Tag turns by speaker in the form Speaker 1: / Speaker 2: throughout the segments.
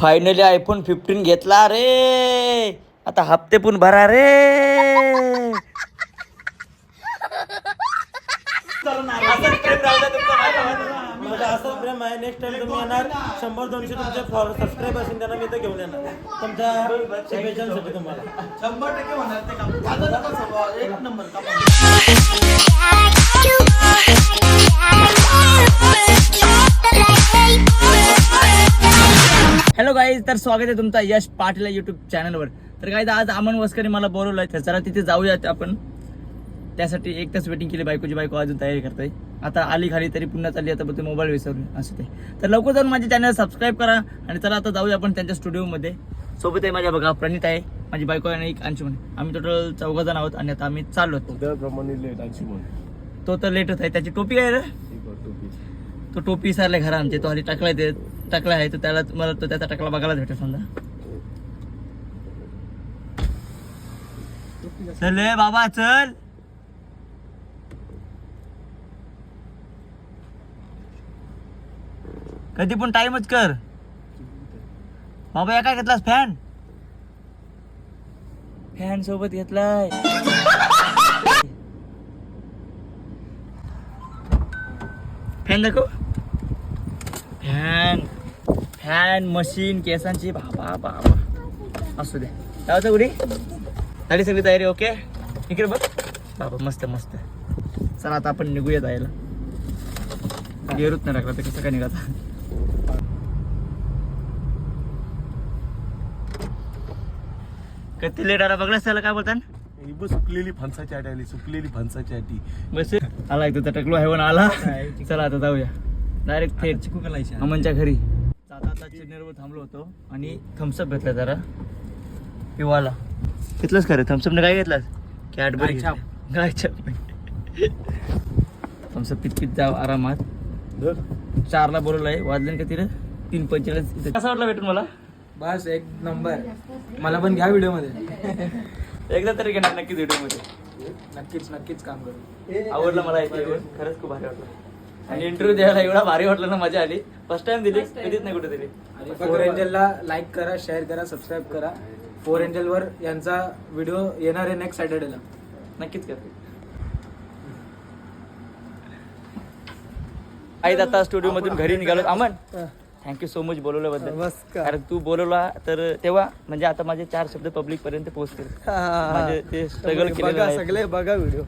Speaker 1: Finally iPhone fifteen घेतला रे. आता हप्ते पण भरा रे.
Speaker 2: माझा असं प्रेम आहे नेक्स्ट टाइम तुम्ही येणार शंभर दोनशे तुमचे फॉलो सबस्क्राईब असेल त्यांना मी तर घेऊन येणार. तुमच्या शुभेच्छांसाठी तुम्हाला.
Speaker 3: शंभर टक्के होणार ते काम. एक नंबर
Speaker 1: गाईज तर स्वागत आहे तुमचं यश पाटील युट्यूब चॅनलवर तर गाईज आज अमन वस्करी मला बोलवलं आहे तर जरा तिथे जाऊयात आपण. त्यासाठी एक तास वेटिंग केली बायकोची बायको अजून तयारी करते आता आली खाली तरी पुन्हा चालली आता ते मोबाईल विसरले असं ते. तर लवकर जाऊन माझ्या चॅनल सबस्क्राईब करा आणि चला आता जाऊया आपण त्यांच्या स्टुडिओमध्ये सोबत आहे माझ्या बघा प्रणित आहे माझी बायको आणि एक अंशुमन आम्ही टोटल चौघ जण आहोत आणि आता आम्ही चाललो तो तर लेटच आहे. त्याची टोपी आहे रे?
Speaker 4: टोपी.
Speaker 1: तो टोपी विसरलाय घरा आमचे तो हल्ली टाकलाय ते. टाकला आहे तर त्याला मला तो त्याचा टाकला बघायला भेटेल समजा. चल बाबा चल. कधी पण टाइमच कर. बाबा या काय घेतलास? फॅन फॅन सोबत घेतलाय. फॅन दाखव. फॅन फॅन मशीन केसांची बाबा बाबा. असू दे. जायचं उडी. झाली सगळी तयारी ओके? इकडे बघ. बाबा मस्त मस्त. चला आता आपण निघूया जायला. गेरूच नाही लागला तर कसं काय निघायचं. कधी लेट आला बघलास त्याला काय बोलतात
Speaker 4: ही बघ सुकलेली फणसाची आटी आली सुकलेली फणसाची आटी.
Speaker 1: बस. आला एक तर टकलो हेवन आला. चला आता जाऊया. डायरेक्ट थेट.
Speaker 3: चिकू करायची
Speaker 1: अमनच्या घरी. आता चिन्नेरवर थांबलो होतो. आणि थम्सअप घेतला जरा. पिवाला. घेतलंस खरं थम्सअपने काय घेतलास? कॅडबरी
Speaker 3: गायछाप.
Speaker 1: गायछाप थम्सअप पित पित जाव आरामात. चारला बोलवलं आहे. वाजले का तिला तीन पंचेचाळीस. कसा वाटला भेटून मला?
Speaker 3: बस एक नंबर. मला पण घ्या व्हिडिओमध्ये
Speaker 1: एकदा तरी घेणार नक्कीच व्हिडिओमध्ये.
Speaker 3: नक्कीच नक्कीच काम करू.
Speaker 1: आवडलं मला. खरंच खूप भारी वाटलं. आणि इंटरव्ह्यू द्यायला एवढा भारी वाटलं ना मजा आली. फर्स्ट टाइम दिली कधीच नाही कुठे दिली
Speaker 3: फोर एंजलला लाईक करा शेअर करा सबस्क्राईब करा. फोर एंजल वर यांचा व्हिडिओ येणार आहे नेक्स्ट सॅटर्डेला
Speaker 1: नक्कीच करते आई आता स्टुडिओ मधून घरी निघालो. Aman thank you so much बोलवल्याबद्दल. कारण तू बोलवला तर तेव्हा म्हणजे आता माझे चार शब्द पब्लिक पर्यंत पोहोचतील. ते स्ट्रगल आहे.
Speaker 5: सगळे बघा व्हिडिओ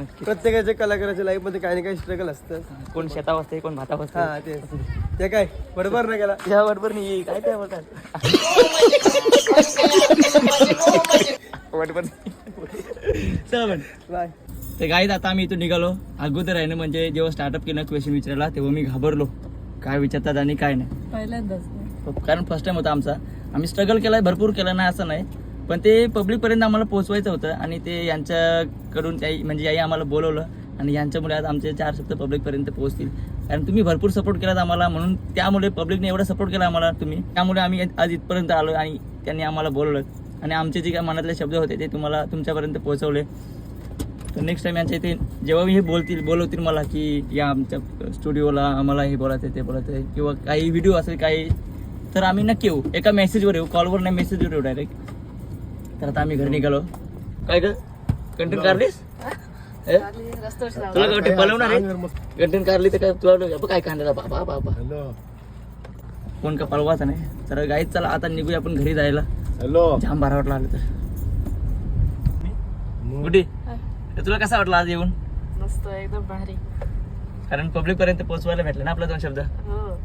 Speaker 1: नक्की
Speaker 5: प्रत्येकाच्या कलाकाराच्या लाईफमध्ये काही ना काही स्ट्रगल असतं
Speaker 1: कोण शेतावर असते कोण भातावर
Speaker 5: हा
Speaker 1: असते
Speaker 5: ते ते काय? बरोबर ना गेला?
Speaker 1: या बरोबर नाही काय काय बोलतात? बरोबर चला. पण
Speaker 5: बाय
Speaker 1: ते गाईत आता आम्ही इथून निघालो. अगोदर आहे ना म्हणजे जेव्हा स्टार्टअप केलं क्वेश्चन विचारायला तेव्हा मी घाबरलो. काय विचारतात आणि काय नाही.
Speaker 6: पहिल्यांदाच
Speaker 1: कारण फर्स्ट टाइम होता आमचा. आम्ही स्ट्रगल केलाय भरपूर केलं नाही असं नाही. पण ते पब्लिकपर्यंत आम्हाला पोहोचवायचं होतं आणि ते यांच्याकडून त्याही म्हणजे याही आम्हाला बोलवलं आणि यांच्यामुळे आज आमचे चार शब्द पब्लिकपर्यंत पोहोचतील. कारण तुम्ही भरपूर सपोर्ट केलात आम्हाला म्हणून त्यामुळे पब्लिकने एवढा सपोर्ट केला आम्हाला तुम्ही. त्यामुळे आम्ही आज इथपर्यंत आलो आणि त्यांनी आम्हाला बोलवलं. आणि आमचे जे काय मनातले शब्द होते ते तुम्हाला तुमच्यापर्यंत पोहोचवले. तर नेक्स्ट टाइम यांच्या इथे जेव्हा हे बोलतील बोलवतील मला की या आमच्या स्टुडिओला आम्हाला हे बोलायचं आहे ते बोलायचं आहे किंवा काही व्हिडिओ असेल काही तर आम्ही नक्की येऊ. एका मेसेजवर येऊ. कॉलवर नाही मेसेजवर येऊ डायरेक्ट तर आता आम्ही घरी निघालो. काय ग? कंटेंट काढलीस? हे? तुला पलवणार आहे? कंटेंट काढली तर काय तुला काय काढणार बाबा बाबा
Speaker 4: हॅलो
Speaker 1: कोण का पळवाचा नाही? तर गाईत चला आता निघूया आपण घरी जायला.
Speaker 4: हॅलो
Speaker 1: जाम बारा वाटला आलं तर. गुडी तर तुला कसा वाटला आज येऊन?
Speaker 6: मस्त एकदम भारी.
Speaker 1: कारण पब्लिक पर्यंत पोहोचवायला भेटलं ना आपला दोन शब्द.
Speaker 6: हो.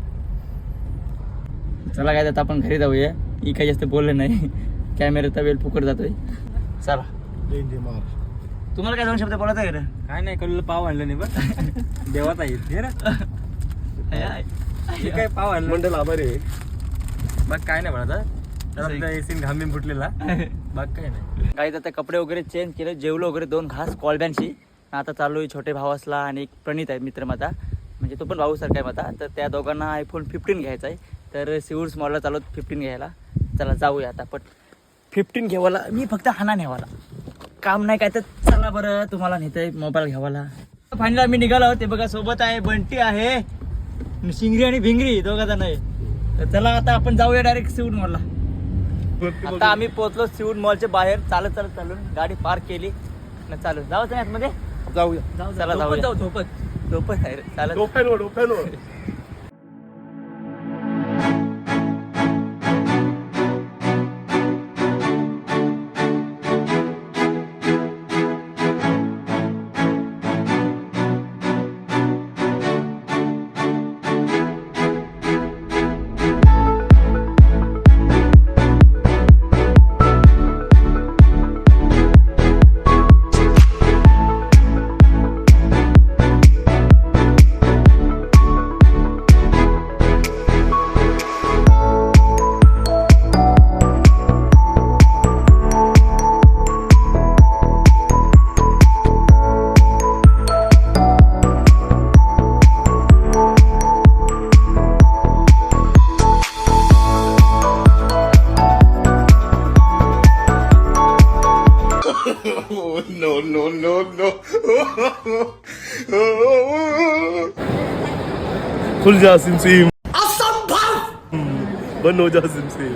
Speaker 1: चला काय आता आपण घरी जाऊया. ही काही जास्त बोलले नाही. कॅमेऱ्याचा वेळ फुकट जातोय. चला. तुम्हाला काय दोन शब्द बोलत आहे
Speaker 3: काय नाही कळलं पाव आणलं नाही बघ. देवात आहे. ना काय पाव आणलं.
Speaker 4: मंडल आभारी आहे.
Speaker 3: बघ काय नाही म्हणा एसीन घामी फुटलेला. बघ काय नाही.
Speaker 1: काही आता कपडे वगैरे चेंज केले जेवलो वगैरे दोन घास कॉलबॅनशी आता चालू आहे छोटे भाऊ असला आणि एक प्रणित आहे मित्र माझा. म्हणजे तो पण भाऊसारखा आहे माझा. तर त्या दोघांना आयफोन फिफ्टीन घ्यायचा आहे. तर सिवूर्स मॉलला चालू फिफ्टीन घ्यायला. चला जाऊया आता पण फिफ्टीन घ्यावाला मी फक्त हाना नेवाला. काम नाही काय तर चला बरं तुम्हाला नेतंय मोबाईल घ्यावाला फायनल आम्ही निघालो ते बघा सोबत आहे बंटी आहे. शिंगरी आणि भिंगरी दोघा जण आहे. तर चला आता आपण जाऊया डायरेक्ट सिवून मॉलला आता आम्ही पोहोचलो सिवून मॉलच्या बाहेर. चालत चालत चालून गाडी पार्क केली. न चालू. जाऊ आतमध्ये?
Speaker 4: जाऊया.
Speaker 1: जाऊ चला जाऊ जाऊ झोपत. झोपत आहे चालत.
Speaker 4: खुल जा सिम सिम असंभव बंद हो जा सिम सिम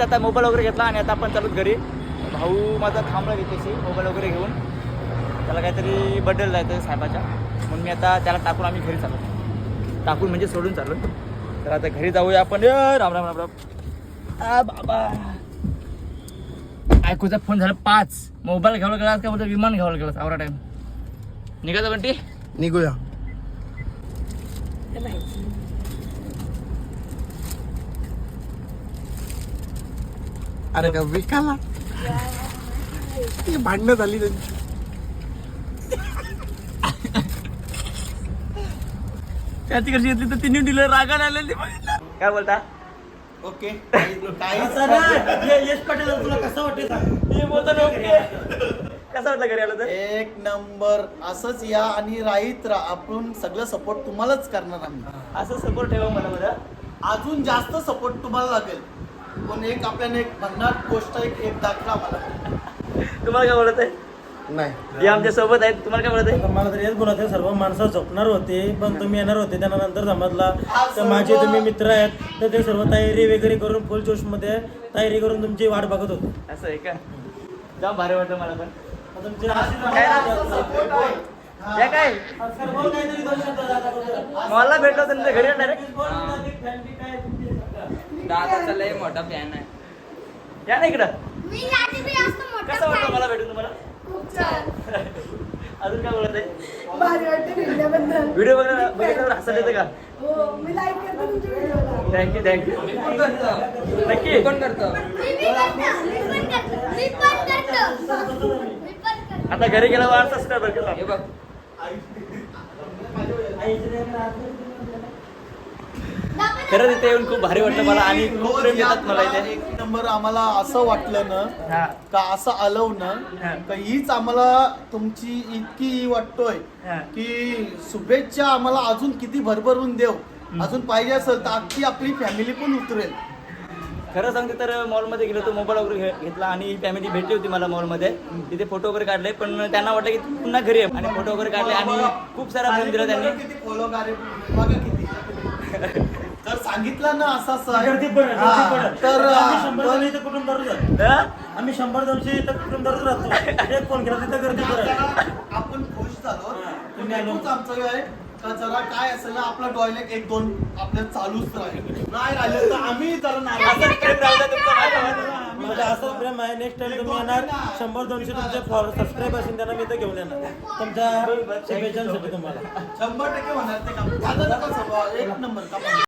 Speaker 1: गाईज आता मोबाईल वगैरे घेतला आणि आता आपण चालूत घरी. भाऊ माझा थांबला घेतेशी मोबाईल वगैरे घेऊन. त्याला काहीतरी बड्डेला जायचं साहेबाच्या. म्हणून मी आता त्याला टाकून आम्ही घरी चाललो. टाकून म्हणजे सोडून चाललो. तर आता घरी जाऊया आपण. राम राम राम राम. आ बाबा. ऐकूचा फोन झाला पाच. मोबाईल घ्यावं गेला का बोलतो विमान घ्यावं गेलं आवरा टाइम निघायचं बंटी.
Speaker 5: निघूया. अरे का विकाला ती भांडणं झाली त्यांची.
Speaker 1: त्याची कशी घेतली तर तिन्ही डीलर रागाने आलेली काय बोलता?
Speaker 2: ओके. यश पाटील तुला कसं वाटते सांग
Speaker 1: मी बोलतो ना ओके. कसं वाटलं घरी आलं तर?
Speaker 7: एक नंबर. असंच या आणि राहीत राहा. आपण सगळं सपोर्ट तुम्हालाच करणार आम्ही.
Speaker 1: असं सपोर्ट ठेवा मला बरं.
Speaker 7: अजून जास्त सपोर्ट तुम्हाला लागेल. पण एक आपल्याला एक भन्नाट गोष्ट एक एक दाखला मला.
Speaker 1: तुम्हाला काय बोलत आहे?
Speaker 5: नाही.
Speaker 1: हे आमच्यासोबत आहेत तुम्हाला काय बोलत आहे?
Speaker 2: मला तर हेच बोलत आहे सर्व माणसं झोपणार होते पण तुम्ही येणार होते त्यांना नंतर समजला. तर माझे तुम्ही मित्र आहेत तर ते सर्व तयारी वगैरे करून फुल जोशमध्ये तयारी करून तुमची वाट बघत होते.
Speaker 1: असं आहे का? जाम भारी वाटलं मला पण.
Speaker 2: आता तुमचे
Speaker 1: काय ना? या काय?
Speaker 2: सर्व काहीतरी दोन शब्द दादा बोलतो.
Speaker 1: मला भेटलो तर घरी डायरेक्ट
Speaker 8: दादाचा लय मोठा फॅन आहे.
Speaker 1: या ना इकडं.
Speaker 9: मी याची जास्त मोठा
Speaker 1: कसं वाटलं मला भेटून तुम्हाला?
Speaker 9: खूप छान.
Speaker 1: अजून काय बोलत आहे?
Speaker 9: भारी वाटते फिरल्याबद्दल
Speaker 1: व्हिडिओ बघा बघितल्यावर हसत येतं का?
Speaker 9: हो मी लाईक करते तुमच्या व्हिडिओला
Speaker 1: थँक्यू थँक्यू नक्की.
Speaker 8: कोण करतो.
Speaker 9: मी मी करतो. मी पण करतो. मी पण करतो. मी पण करतो.
Speaker 1: आता घरी गेला वार सबस्क्राईबर केला
Speaker 8: हे बघ.
Speaker 1: खरंच इथे येऊन खूप भारी वाटलं मला आणि खूप प्रेम देतात मला इथे.
Speaker 7: एक नंबर आम्हाला असं वाटलं ना
Speaker 1: हा.
Speaker 7: का असं आलं ना
Speaker 1: हा.
Speaker 7: का हीच आम्हाला तुमची इतकी वाटतोय
Speaker 1: हा.
Speaker 7: की शुभेच्छा आम्हाला अजून किती भरभरून देव अजून पाहिजे असेल तर अख्खी आपली फॅमिली पण उतरेल.
Speaker 1: खरं सांगते तर मॉलमध्ये गेलो तो मोबाईल वगैरे घे- घेतला आणि फॅमिली भेटली होती मला मॉलमध्ये. तिथे फोटो वगैरे काढले पण त्यांना वाटलं की पुन्हा घरी आहे आणि फोटो वगैरे काढले आणि खूप सारा प्रेम दिला त्यांनी.
Speaker 7: किती बघा किती. तर सांगितलं ना असं असं आहे.
Speaker 2: गर्दी पडेल, गर्दी
Speaker 7: हा,
Speaker 2: पडेल.
Speaker 7: तर
Speaker 2: आम्ही शंभर जण इथं कुटुंब धरून जातो
Speaker 1: हा?
Speaker 2: आम्ही शंभर दोनशे इथं कुटुंब धरून राहतो? एक फोन केला तिथं गर्दी पडेल
Speaker 7: आपण खुश झालो.
Speaker 2: तुम्ही आलो.
Speaker 7: एकूच आमचं आहे. का जरा काय असेल ना आपला टॉयलेट एक दोन आपल्या चालूच राहील. नाही राहिलं तर आम्ही जरा नाराज.
Speaker 2: माझं असं प्रेम आहे. नेक्स्ट टाइम तुम्ही येणार शंभर दोनशे तुमचे सबस्क्राईब असेल त्यांना मी इथं घेऊन येणार. तुमच्या शुभेच्छांसाठी तुम्हाला.
Speaker 7: शंभर टक्के होणार ते काम. नका एक नंबर का